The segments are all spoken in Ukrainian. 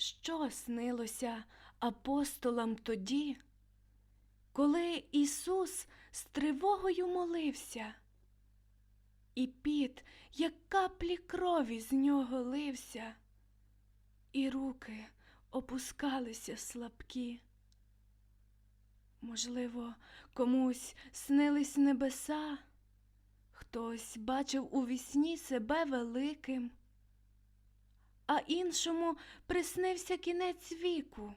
Що снилося апостолам тоді, коли Ісус з тривогою молився, і під, як каплі крові з нього лився, і руки опускалися слабкі. Можливо, комусь снились небеса, хтось бачив у вісні себе великим, а іншому приснився кінець віку,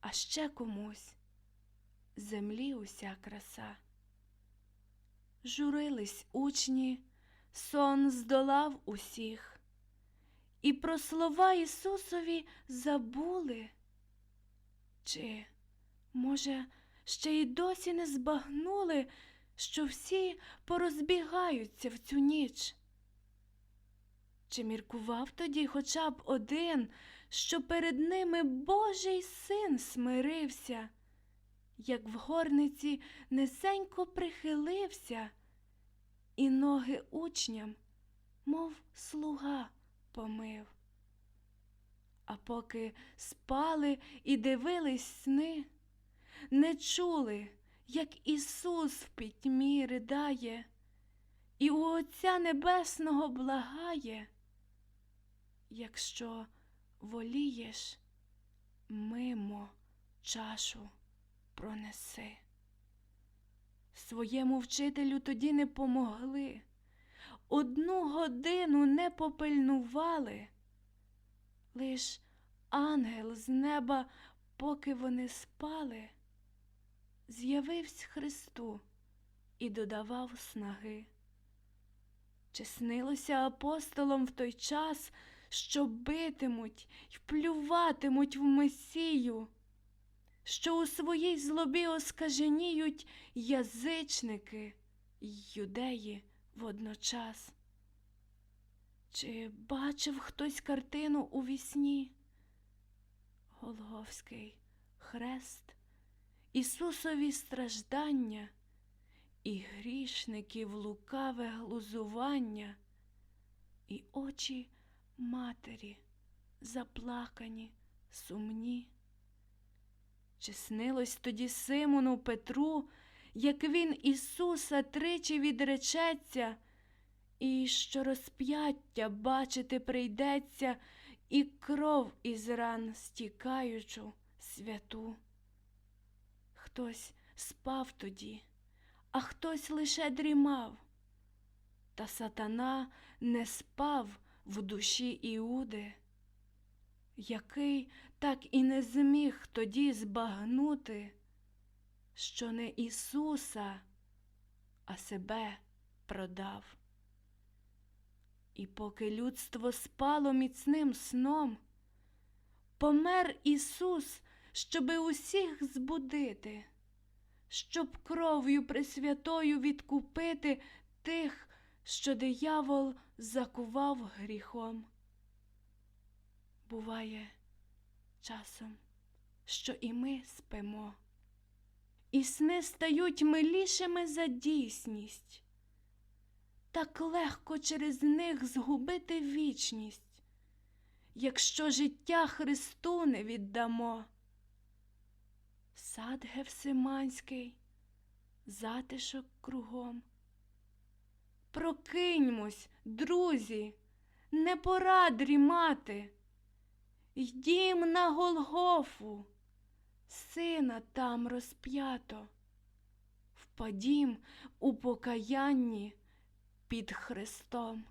а ще комусь землі уся краса. Журились учні, сон здолав усіх, і про слова Ісусові забули. Чи, може, ще й досі не збагнули, що всі порозбігаються в цю ніч? Чи міркував тоді хоча б один, що перед ними Божий син смирився, як в горниці низенько прихилився, і ноги учням, мов слуга, помив. А поки спали і дивились сни, не чули, як Ісус в пітьмі ридає, і у Отця Небесного благає. Якщо волієш, мимо чашу пронеси. Своєму вчителю тоді не помогли, одну годину не попильнували. Лиш ангел з неба, поки вони спали, з'явився Христу і додавав снаги. Чи снилося апостолам в той час, що битимуть й плюватимуть в Месію, що у своїй злобі оскаженіють язичники й юдеї водночас? Чи бачив хтось картину у вісні? Голговський хрест, Ісусові страждання і грішників лукаве глузування, і очі матері заплакані, сумні. Чи снилось тоді Симону Петру, як він Ісуса тричі відречеться, і що розп'яття бачити прийдеться, і кров із ран стікаючу святу? Хтось спав тоді, а хтось лише дрімав, та сатана не спав в душі Іуди, який так і не зміг тоді збагнути, що не Ісуса, а себе продав. І поки людство спало міцним сном, помер Ісус, щоби усіх збудити, щоб кров'ю пресвятою відкупити тих, що диявол закував гріхом. Буває часом, що і ми спимо, і сни стають милішими за дійсність. Так легко через них згубити вічність, якщо життя Христу не віддамо. Сад Гевсиманський, затишок кругом. Прокиньмось, друзі, не пора дрімати. Йдім на Голгофу, сина там розп'ято, впадім у покаянні під Христом.